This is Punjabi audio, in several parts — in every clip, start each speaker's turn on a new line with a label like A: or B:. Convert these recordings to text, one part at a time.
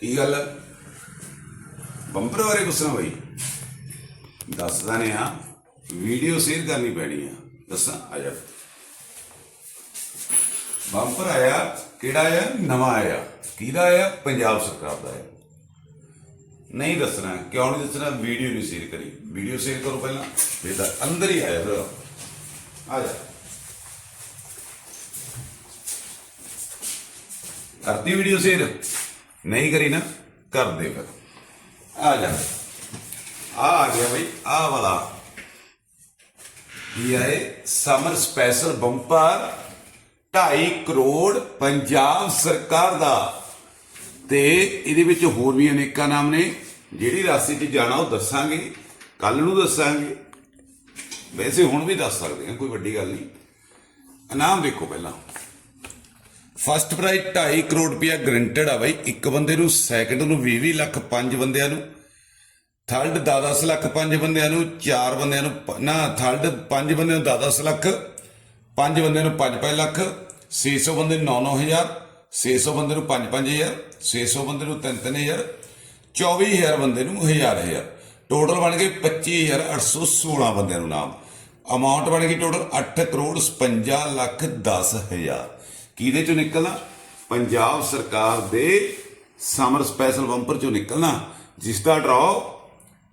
A: ਕੀ ਗੱਲ ਹੈ? ਬੰਪਰ ਬਾਰੇ ਪੁੱਛਣਾ ਬਈ। ਦੱਸਦਾ ਨੇ ਆ, ਵੀਡੀਓ ਸ਼ੇਅਰ ਕਰਨੀ ਪੈਣੀ ਆ। ਦੱਸਾਂ, ਆ ਜਾ। ਬੰਪਰ ਆਇਆ, ਕਿਹੜਾ ਆਇਆ? ਨਵਾਂ ਆਇਆ। ਕਿਹਦਾ ਆਇਆ? ਪੰਜਾਬ ਸਰਕਾਰ ਦਾ ਆਇਆ। ਨਹੀਂ ਦੱਸਣਾ, ਕਿਉਂ ਨਹੀਂ ਦੱਸਣਾ? ਵੀਡੀਓ ਨਹੀਂ ਸ਼ੇਅਰ ਕਰੀ। ਵੀਡੀਓ ਸ਼ੇਅਰ ਕਰੋ ਪਹਿਲਾਂ, ਫਿਰ ਤਾਂ ਅੰਦਰ ਹੀ ਆਇਆ ਫਿਰ। ਆ ਜਾ। ਕਰਤੀ ਵੀਡੀਓ ਸ਼ੇਅਰ? ਨਹੀਂ ਕਰੀ ਨਾ, ਕਰ ਦੇ ਫਿਰ। ਆ ਜਾ। ਆ ਆ ਗਿਆ ਬਈ, ਆ ਵਾਲਾ। ਇਹ? ਹੈ summer special bumper 2.5 crore Punjab ਸਰਕਾਰ ਦਾ। ਤੇ ਇਹਦੇ ਵਿੱਚ ਹੋਰ ਵੀ ਅਨੇਕਾਂ ਨਾਮ ਨੇ। ਜਿਹੜੀ ਰਾਸੀ 'ਚ ਜਾਣਾ ਉਹ ਦੱਸਾਂਗੇ ਕੱਲ ਨੂੰ ਦੱਸਾਂਗੇ। ਵੈਸੇ ਹੁਣ ਵੀ ਦੱਸ ਸਕਦੇ ਹਾਂ, ਕੋਈ ਵੱਡੀ ਗੱਲ ਨਹੀਂ। ਇਨਾਮ ਦੇਖੋ ਪਹਿਲਾਂ। ਫਸਟ ਪ੍ਰਾਈਜ਼ 2.5 ਕਰੋੜ ਰੁਪਇਆ ਗਰੰਟਡ ਆ ਬਾਈ। ਇੱਕ ਬੰਦੇ ਨੂੰ ਸੈਕੰਡ ਨੂੰ 20 20 ਲੱਖ, ਪੰਜ ਬੰਦਿਆਂ ਨੂੰ। ਥਰਡ 10 ਲੱਖ, ਪੰਜ ਬੰਦਿਆਂ ਨੂੰ। ਚਾਰ ਬੰਦਿਆਂ ਨੂੰ ਨਾ ਥਰਡ ਪੰਜ ਬੰਦਿਆਂ ਨੂੰ 10 ਲੱਖ, ਪੰਜ ਬੰਦਿਆਂ ਨੂੰ 5-5 ਲੱਖ 600 ਬੰਦੇ ਨੂੰ 9-9000 600 ਬੰਦੇ ਨੂੰ 5-5000 600 ਬੰਦੇ ਨੂੰ 3-3000 24000 ਬੰਦੇ ਨੂੰ 1000-1000 ਟੋਟਲ ਬਣ ਗਏ 25816 ਬੰਦਿਆਂ ਨੂੰ ਨਾਮ। ਅਮਾਉਂਟ ਬਣ ਗਈ ਟੋਟਲ 8 ਕਰੋੜ 55 ਲੱਖ 10000 ਕਿਹਦੇ ਚੋਂ ਨਿਕਲਣਾ? ਪੰਜਾਬ ਸਰਕਾਰ ਦੇ ਸਮਰ ਸਪੈਸ਼ਲ ਬੰਪਰ ਚੋਂ ਨਿਕਲਣਾ। ਜਿਸ ਦਾ ਡਰਾਅ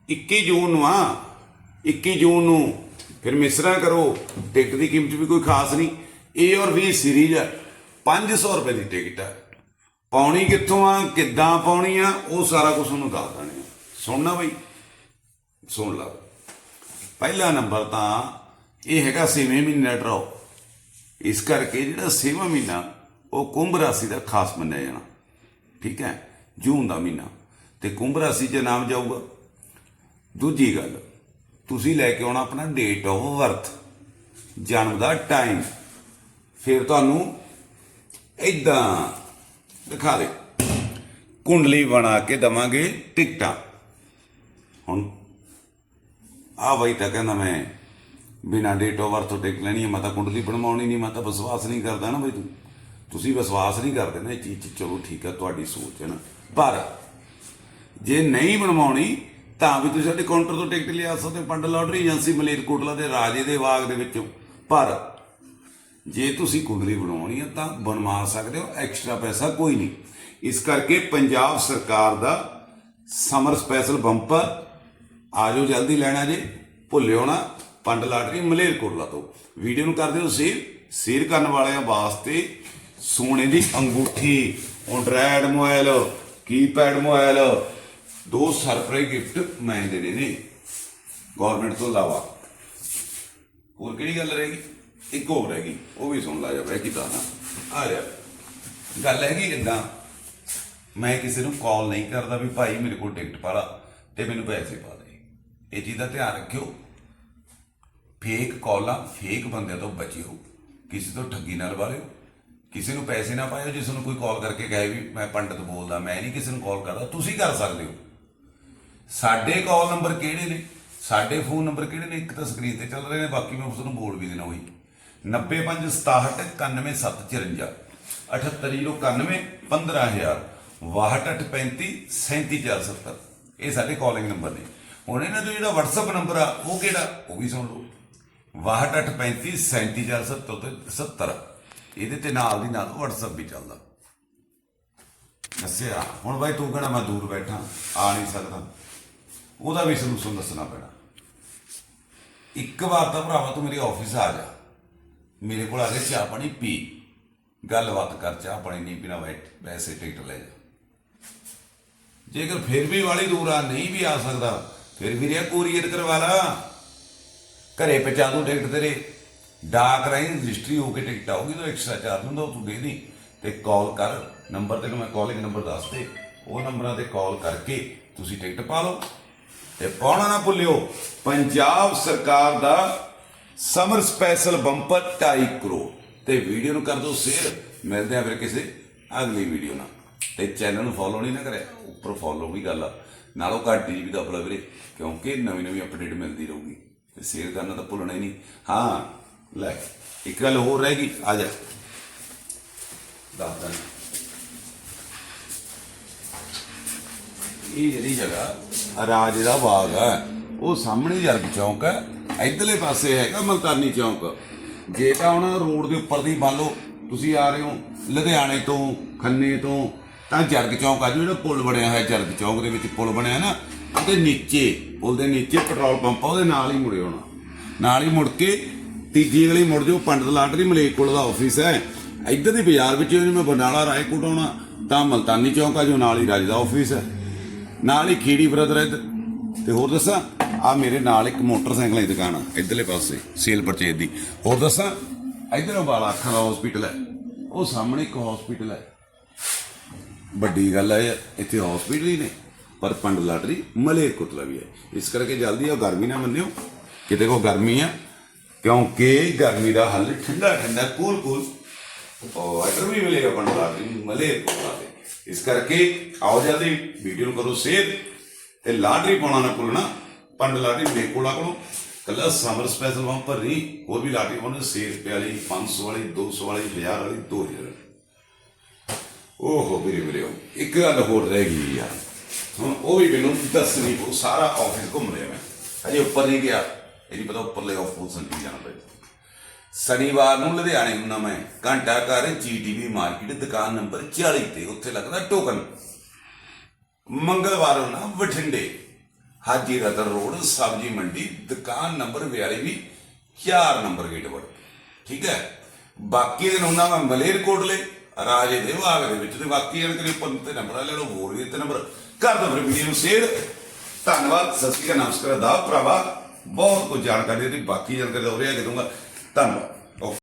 A: 21 ਜੂਨ ਨੂੰ ਆ। 21 ਜੂਨ ਨੂੰ ਫਿਰ ਮਿਸਰਾ ਕਰੋ। ਟਿਕਟ ਦੀ ਕੀਮਤ ਵੀ ਕੋਈ ਖਾਸ ਨਹੀਂ। ਏ ਔਰ ਵੀ ਸੀਰੀਜ਼ ਹੈ 500 ਰੁਪਏ ਦੀ ਟਿਕਟ ਹੈ ਪਾਉਣੀ ਕਿੱਥੋਂ ਆ? ਕਿੱਦਾਂ ਪਾਉਣੀ ਆ? ਉਹ ਸਾਰਾ ਕੁਝ ਉਹਨੂੰ ਦੱਸ ਦੇਣੇ ਆ ਸੁਣਨਾ ਬਈ। ਸੁਣ ਲਓ ਪਹਿਲਾ ਨੰਬਰ ਤਾਂ ਇਹ ਹੈਗਾ ਛੇਵੇਂ ਮਹੀਨੇ ਦਾ ਡਰਾਅ। ਇਸ ਕਰਕੇ ਜਿਹੜਾ ਛੇਵਾਂ ਮਹੀਨਾ, ਉਹ ਕੁੰਭ ਰਾਸ਼ੀ ਦਾ ਖਾਸ ਮੰਨਿਆ ਜਾਣਾ। ਠੀਕ ਹੈ? ਜੂਨ ਦਾ ਮਹੀਨਾ। ਤੇ ਕੁੰਭ ਰਾਸ਼ੀ 'ਚ ਨਾਮ ਜਾਊਗਾ। ਦੂਜੀ ਗੱਲ, ਤੁਸੀਂ ਲੈ ਕੇ ਆਉਣਾ ਆਪਣਾ ਡੇਟ ਆਫ ਬਰਥ ਜਨਮ ਦਾ ਟਾਈਮ ਫਿਰ ਤੁਹਾਨੂੰ ਇਦਾਂ ਦਿਖਾ ਦੇ। ਕੁੰਡਲੀ ਬਣਾ ਕੇ ਦਵਾਂਗੇ ਟਿਕਟਾਂ। ਹੁਣ ਆ ਬਈ ਤਾਂ ਕਹਿੰਦਾ ਮੈਂ ਬਿਨਾਂ ਡੇਟ ਆਫ ਬਰਥ ਤੋਂ ਟਿਕਟ ਲੈਣੀ ਹੈ ਮੈਂ ਤਾਂ ਕੁੰਡਲੀ ਬਣਵਾਉਣੀ ਨਹੀਂ ਮੈਂ ਤਾਂ ਵਿਸ਼ਵਾਸ ਨਹੀਂ ਕਰਦਾ ਨਾ ਬਈ ਤੂੰ। ਤੁਸੀਂ ਵਿਸ਼ਵਾਸ ਨਹੀਂ ਕਰਦੇ ਨਾ, ਇਹ ਚੀਜ਼ 'ਚ ਚਲੋ ਠੀਕ ਹੈ ਤੁਹਾਡੀ ਸੋਚ ਹੈ ਨਾ। ਪਰ ਜੇ ਨਹੀਂ ਬਣਵਾਉਣੀ, ਤਾਂ ਵੀ ਤੁਸੀਂ ਸਾਡੇ ਕਾਊਂਟਰ ਤੋਂ ਟਿਕਟ ਲਿਆ ਸਕਦੇ ਹੋ, ਪੰਡ ਲਾਟਰੀ ਏਜੰਸੀ ਮਲੇਰਕੋਟਲਾ ਦੇ ਰਾਜੇ ਦੇ ਬਾਗ ਦੇ ਵਿੱਚੋਂ। ਪਰ ਜੇ ਤੁਸੀਂ ਕੁੰਡਲੀ ਬਣਾਉਣੀ ਹੈ ਤਾਂ ਬਣਵਾ ਸਕਦੇ ਹੋ ਐਕਸਟਰਾ ਪੈਸਾ ਕੋਈ ਨਹੀਂ। ਇਸ ਕਰਕੇ ਪੰਜਾਬ ਸਰਕਾਰ ਦਾ ਸਮਰ ਸਪੈਸ਼ਲ ਬੰਪਰ ਆਜੋ ਜਲਦੀ ਲੈਣਾ ਜੇ, ਭੁੱਲਿਓ ਨਾ। ਪੰਡ ਲਾਟਰੀ ਮਲੇਰਕੋਟਲਾ ਤੋਂ। ਵੀਡੀਓ ਨੂੰ ਕਰ ਦਿਓ ਸ਼ੇਅਰ ਸ਼ੇਅਰ ਕਰਨ ਵਾਲਿਆਂ ਵਾਸਤੇ ਸੋਨੇ ਦੀ ਅੰਗੂਠੀ ਐਂਡਰਾਇਡ ਮੋਬਾਈਲ ਕੀਪੈਡ ਮੋਬਾਈਲ, ਦੋ ਸਰਪ੍ਰਾਈਜ਼ ਗਿਫਟ ਮੈਂ ਦੇਣੇ ਨੇ ਗਵਰਨਮੈਂਟ ਤੋਂ ਇਲਾਵਾ। ਹੋਰ ਕਿਹੜੀ ਗੱਲ ਰਹਿ ਗਈ? ਇੱਕ ਹੋਰ ਰਹਿ ਗਈ, ਉਹ ਵੀ ਸੁਣ ਲਾ ਜਾ ਬੈ ਕੀਤਾ ਨਾ। ਆ ਜਾ ਗੱਲ ਹੈਗੀ ਇਦਾਂ ਮੈਂ ਕਿਸੇ ਨੂੰ ਕਾਲ ਨਹੀਂ ਕਰਦਾ ਵੀ ਭਾਈ ਮੇਰੇ ਕੋਲ ਟਿਕਟ ਪਾ ਲਾ ਤੇ ਮੈਨੂੰ ਪੈਸੇ ਪਾ ਦੇ। ਇਹ ਚੀਜ਼ ਦਾ ਧਿਆਨ ਰੱਖਿਓ। ਫੇਕ ਕਾਲਾਂ, ਫੇਕ ਬੰਦਿਆਂ ਤੋਂ ਬਚਿਓ। ਕਿਸੇ ਤੋਂ ਠੱਗੀ ਨਾਲ ਵਾਲਿਓ ਕਿਸੇ ਨੂੰ ਪੈਸੇ ਨਾ ਪਾਇਓ ਜਿਸ ਨੂੰ ਕੋਈ ਕਾਲ ਕਰਕੇ ਕਹੇ ਵੀ ਮੈਂ ਪੰਡਤ ਬੋਲਦਾ, ਮੈਂ ਨਹੀਂ ਕਿਸੇ ਨੂੰ ਕਾਲ ਕਰਦਾ, ਤੁਸੀਂ ਕਰ ਸਕਦੇ ਹੋ। ਸਾਡੇ ਕਾਲ ਨੰਬਰ ਕਿਹੜੇ ਨੇ? ਸਾਡੇ ਫੋਨ ਨੰਬਰ ਕਿਹੜੇ ਨੇ? ਇੱਕ ਤਾਂ ਸਕਰੀਨ ਤੇ ਚੱਲ ਰਹੇ ਨੇ, ਬਾਕੀ ਮੈਂ ਉਸ ਨੂੰ ਬੋਲ ਵੀ ਦੇਣਾ ਹੋਈ 9567919754 78091 15000 6235 37470 ਇਹ ਸਾਡੇ ਕਾਲਿੰਗ ਨੰਬਰ ਨੇ। ਹੁਣ ਇਹਨਾਂ ਤੋਂ ਜਿਹੜਾ WhatsApp ਨੰਬਰ ਆ, ਉਹ ਕਿਹੜਾ? ਉਹ ਵੀ ਸੁਣ ਲਓ। 6235 37470 ਇਹਦੇ ਤੇ ਨਾਲ ਦੀ ਨਾਲ WhatsApp ਵੀ ਚੱਲਦਾ। ਦੱਸਿਆ, ਹੁਣ ਬਾਈ ਤੂੰ ਕਹਿਣਾ ਮੈਂ ਦੂਰ ਬੈਠਾ, ਆ ਨਹੀਂ ਸਕਦਾ। ਉਹਦਾ ਵੀ ਸਲੂਸ਼ਨ ਦੱਸਣਾ ਪੈਣਾ। ਇੱਕ ਵਾਰ ਤਾਂ ਭਰਾਵਾ ਤੂੰ ਮੇਰੇ ਆਫਿਸ ਆ ਜਾ। ਮੇਰੇ ਕੋਲ ਆ ਕੇ ਚਾਹ ਪਾਣੀ ਪੀ। ਗੱਲਬਾਤ ਕਰ, ਚਾਹ ਪਾਣੀ ਨਹੀਂ ਪੀਣਾ ਬੈਠ ਵੈਸੇ ਟਿਕਟ ਲੈ ਜਾ। ਜੇਕਰ ਫਿਰ ਵੀ ਵਾਲੀ ਦੂਰ ਆ, ਨਹੀਂ ਵੀ ਆ ਸਕਦਾ, ਫਿਰ ਵੀ ਰਿਆ ਕੋਰੀਅਰ ਕਰਵਾ ਲਾ। ਘਰੇ ਪਹੁੰਚਾ ਦੂੰ ਟਿਕਟ ਤੇਰੇ। ਡਾਕ ਰਾਹੀਂ ਰਜਿਸਟਰੀ ਹੋ ਕੇ ਟਿਕਟ ਆਊਗੀ, ਤਾਂ ਐਕਸਟਰਾ ਚਾਰਜ ਹੁੰਦਾ, ਉਹ ਤੂੰ ਦੇ ਦੀ। ਤੇ ਕਾਲ ਕਰ, ਨੰਬਰ ਤੈਨੂੰ ਮੈਂ ਕਾਲਿੰਗ ਨੰਬਰ ਦੱਸ ਦੇ। ਉਹ ਨੰਬਰਾਂ ਤੇ ਕਾਲ ਕਰਕੇ ਤੁਸੀਂ ਟਿਕਟ ਪਾ ਲਓ। ਤੇ ਪਾਉਣਾ ਨਾ ਭੁੱਲਿਓ, ਪੰਜਾਬ ਸਰਕਾਰ ਦਾ ਸਮਰ ਸਪੈਸ਼ਲ ਬੰਪਰ 2.5 ਕਰੋੜ। ਤੇ ਵੀਡੀਓ ਨੂੰ ਕਰ ਦਿਓ ਸ਼ੇਅਰ ਮਿਲਦੇ ਆ ਫਿਰ ਕਿਸੇ ਅਗਲੀ ਵੀਡੀਓ ਨਾਲ। ਤੇ ਚੈਨਲ ਨੂੰ ਫੋਲੋ ਨਹੀਂ ਨਾ ਕਰਿਆ, ਉੱਪਰ ਫੋਲੋ ਵੀ ਗੱਲ ਆ। ਨਾਲੋਂ ਘੰਟੀ ਵੀ ਦਬਲਾ ਵੀਰੇ, ਕਿਉਂਕਿ ਨਵੀਂ ਨਵੀਂ ਅਪਡੇਟ ਮਿਲਦੀ ਰਹੂਗੀ। ਤੇ ਸ਼ੇਅਰ ਕਰਨਾ ਤਾਂ ਭੁੱਲਣਾ ਹੀ ਨਹੀਂ। ਹਾਂ ਲੈ ਇੱਕ ਗੱਲ ਹੋਰ ਰਹਿ ਗਈ ਆ ਜਾ। ਦੱਸਦਾ ਇਹ ਜਿਹੜੀ ਜਗ੍ਹਾ ਰਾਜ ਦਾ ਬਾਗ ਹੈ ਉਹ ਸਾਹਮਣੇ ਜਰਗ ਚੌਂਕ ਹੈ ਇਧਰਲੇ ਪਾਸੇ ਹੈਗਾ ਮਲਤਾਨੀ ਚੌਂਕ। ਜੇ ਤਾਂ ਹੁਣ ਰੋਡ ਦੇ ਉੱਪਰ ਦੀ ਮੰਨ ਲਓ ਤੁਸੀਂ ਆ ਰਹੇ ਹੋ ਲੁਧਿਆਣੇ ਤੋਂ ਖੰਨੇ ਤੋਂ ਤਾਂ ਜਰਗ ਚੌਂਕ ਆ ਜਾਓ, ਜਿਹੜਾ ਪੁਲ ਬਣਿਆ ਹੋਇਆ ਜਰਗ ਚੌਂਕ ਦੇ ਵਿੱਚ ਪੁਲ ਬਣਿਆ ਨਾ ਉਹਦੇ ਨੀਚੇ ਪੁਲ ਦੇ ਨੀਚੇ ਪੈਟਰੋਲ ਪੰਪ ਆ, ਉਹਦੇ ਨਾਲ ਹੀ ਮੁੜੇ ਹੋਣਾ ਨਾਲ ਹੀ ਮੁੜ ਕੇ ਤੀਜੀ ਗਲੀ ਮੁੜ ਜਾਓ, ਪੰਡਤ ਲਾਟਰੀ ਮਲੇਕੋਲ ਦਾ ਆਫਿਸ ਹੈ। ਇੱਧਰ ਦੀ ਬਾਜ਼ਾਰ ਵਿੱਚ ਜੇ ਮੈਂ ਬਰਨਾਲਾ ਰਾਏਕੋਟ ਆਉਣਾ, ਤਾਂ ਮਲਤਾਨੀ ਚੌਂਕ ਆ, ਜੋ ਨਾਲ ਹੀ ਰਾਜ ਦਾ ਆਫਿਸ ਹੈ। ਨਾਲ ਹੀ ਖੀੜੀ ਬ੍ਰਦਰ ਇੱਧਰ। ਤੇ ਹੋਰ ਦੱਸਾਂ, ਆ ਮੇਰੇ ਨਾਲ ਇੱਕ ਮੋਟਰਸਾਈਕਲ ਦੀ ਦੁਕਾਨ ਆ, ਇੱਧਰਲੇ ਪਾਸੇ ਸੇਲ ਪਰਚੇਜ ਦੀ। ਹੋਰ ਦੱਸਾਂ, ਇੱਧਰ ਵਾਲਾ ਅੱਖਾਂ ਦਾ ਹਸਪੀਟਲ ਹੈ। ਉਹ ਸਾਹਮਣੇ ਇੱਕ ਹਸਪੀਟਲ ਹੈ। ਵੱਡੀ ਗੱਲ ਹੈ, ਇੱਥੇ ਹਸਪੀਟਲ ਹੀ ਨੇ। ਪਰ ਪੰਡ ਲਾਟਰੀ ਮਲੇਰਕੋਟਲਾ ਵੀ ਹੈ ਇਸ ਕਰਕੇ ਜਲਦੀ ਆਓ ਗਰਮੀ ਨਾ ਮੰਨਿਓ ਕਿਤੇ ਕੋ ਗਰਮੀ ਆ ਕਿਉਂਕਿ ਗਰਮੀ ਦਾ ਹੱਲ ਠੰਡਾ ਠੰਡਾ ਕੂਲ ਕੂਲ ਵਾਟਰ ਵੀ ਮਿਲੇਗਾ ਪੰਡ ਲਾਟਰੀ ਮਲੇਰਕੋਟਲਾ ਤੇ ਇਸ ਕਰਕੇ ਆਓ ਜਲਦੀ ਵੀਡੀਓ ਨੂੰ ਕਰੋ ਸ਼ੇਅਰ ਤੇ ਲਾਟਰੀ ਪਾਉਣਾ ਨਾ ਭੁੱਲਣਾ ਪੰਡ ਲਾਟਰੀ ਮਲੇਰਕੋਟਲਾ ਕੋਲੋਂ ਕੱਲਾ ਸਮਰ ਸਪੈਸ਼ਲ ਵਾਂ ਨਹੀਂ ਹੋਰ ਵੀ ਲਾਟਰੀ ਪਾਉਣੇ 100 ਰੁਪਏ ਵਾਲੀ 500 ਵਾਲੀ 200 ਵਾਲੀ 1000 ਵਾਲੀ 2000 ਵਾਲੀ ਓਹੋ ਵੀਰੇ ਵੀਰੇ ਇੱਕ ਗੱਲ ਹੋਰ ਰਹਿ ਗਈ ਯਾਰ ਹੁਣ ਉਹ ਵੀ ਮੈਨੂੰ ਦੱਸਣੀ ਪਊ, ਸਾਰਾ ਆਫਿਸ ਘੁੰਮ ਰਿਹਾ ਮੈਂ। ਅਜੇ ਉੱਪਰ ਨਹੀਂ ਗਿਆ। ਇਹ ਨਹੀਂ ਪਤਾ ਉੱਪਰਲੇ ਆਫਿਸ ਨਹੀਂ ਜਾਣਾ ਪਏ ਸ਼ਨੀਵਾਰ ਨੂੰ ਲੁਧਿਆਣੇ ਹੁੰਨਾ ਮੈਂ। ਘੰਟਾ ਘਰ ਜੀਟੀਵੀ ਮਾਰਕੀਟ ਦੁਕਾਨ ਨੰਬਰ 40 ਤੇ, ਉੱਥੇ ਲੱਗਦਾ ਟੋਕਨ ਮੰਗਲਵਾਰ ਨੂੰ ਨਾ ਬਠਿੰਡੇ। ਹਾਜੀ ਰਤਨ ਰੋਡ, ਸਬਜੀ ਮੰਡੀ, ਦੁਕਾਨ ਨੰਬਰ 42 ਵੀ 4 ਨੰਬਰ ਗੇਟ ਵੜ ਠੀਕ ਹੈ? ਬਾਕੀ ਦਿਨ ਹੁੰਦਾ ਮੈਂ ਮਲੇਰਕੋਟਲੇ। ਰਾਜੇ ਦੇ ਬਾਗ ਦੇ ਵਿੱਚ ਤੇ ਬਾਕੀ ਜਣ ਕਰੀ ਉੱਪਰ ਨੰਬਰ ਲੈ ਲਓ, ਹੋਰ ਵੀ ਤੇ ਨੰਬਰ ਕਰ ਦੋ ਫਿਰ ਵੀਡੀਓ ਨੂੰ ਸ਼ੇਅਰ ਧੰਨਵਾਦ, ਸਤਿ ਸ਼੍ਰੀ ਅਕਾਲ, ਨਮਸਕਾਰ। ਦਾ ਭਰਾਵਾ, ਬਹੁਤ ਕੁਝ ਜਾਣਕਾਰੀ ਦੀ ਬਾਕੀ ਜਾਣਕਾਰੀ ਹੋ ਰਿਹਾ ਕਿ ਦੂੰਗਾ ਧੰਨਵਾਦ।